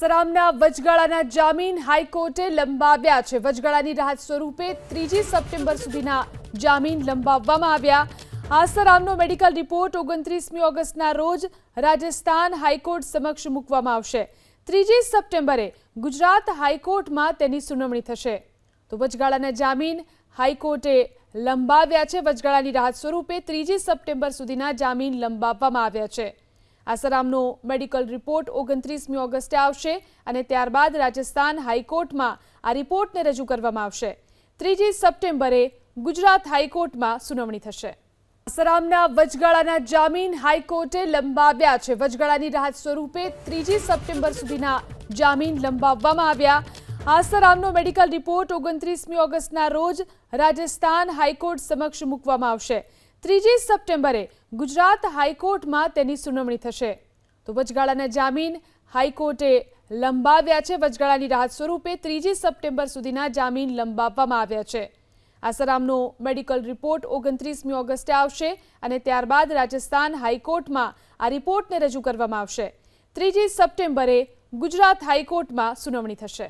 આસારામના વચગાળાના જામીન હાઈકોર્ટે લંબાવ્યા છે. વચગાળાની રાહત સ્વરૂપે ત્રીજી સપ્ટેમ્બર સુધીના જામીન લંબાવવામાં આવ્યા. આસારામનો મેડિકલ રિપોર્ટ ઓગણત્રીસમી ઓગસ્ટના રોજ રાજસ્થાન હાઈકોર્ટ સમક્ષ મૂકવામાં આવશે. ત્રીજી સપ્ટેમ્બરે ગુજરાત હાઈકોર્ટમાં તેની સુનાવણી થશે. તો વચગાળાના જામીન હાઈકોર્ટે લંબાવ્યા છે. વચગાળાની રાહત સ્વરૂપે ત્રીજી સપ્ટેમ્બર સુધીના જામીન લંબાવવામાં આવ્યા છે. આસારામનો મેડિકલ રિપોર્ટ ઓગણત્રીસમી ઓગસ્ટે આવશે અને ત્યારબાદ રાજસ્થાન હાઈકોર્ટમાં આ રિપોર્ટને રજૂ કરવામાં આવશે. ત્રીજી સપ્ટેમ્બરે ગુજરાત હાઈકોર્ટમાં સુનાવણી થશે. આસારામના વચગાળાના જામીન હાઈકોર્ટે લંબાવ્યા છે. વચગાળાની રાહત સ્વરૂપે ત્રીજી સપ્ટેમ્બર સુધીના જામીન લંબાવવામાં આવ્યા. આસારામનો મેડિકલ રિપોર્ટ ઓગણત્રીસમી ઓગસ્ટના રોજ રાજસ્થાન હાઈકોર્ટ સમક્ષ મૂકવામાં આવશે. ત્રીજી સપ્ટેમ્બરે ગુજરાત હાઈકોર્ટમાં તેની સુનાવણી થશે. તો વચગાળાના જામીન હાઈકોર્ટે લંબાવ્યા છે. વચગાળાની રાહત સ્વરૂપે ત્રીજી સપ્ટેમ્બર સુધીના જામીન લંબાવવામાં આવ્યા છે. આસારામનો મેડિકલ રિપોર્ટ ઓગણત્રીસમી ઓગસ્ટે આવશે અને ત્યારબાદ રાજસ્થાન હાઈકોર્ટમાં આ રિપોર્ટને રજૂ કરવામાં આવશે. ત્રીજી સપ્ટેમ્બરે ગુજરાત હાઈકોર્ટમાં સુનાવણી થશે.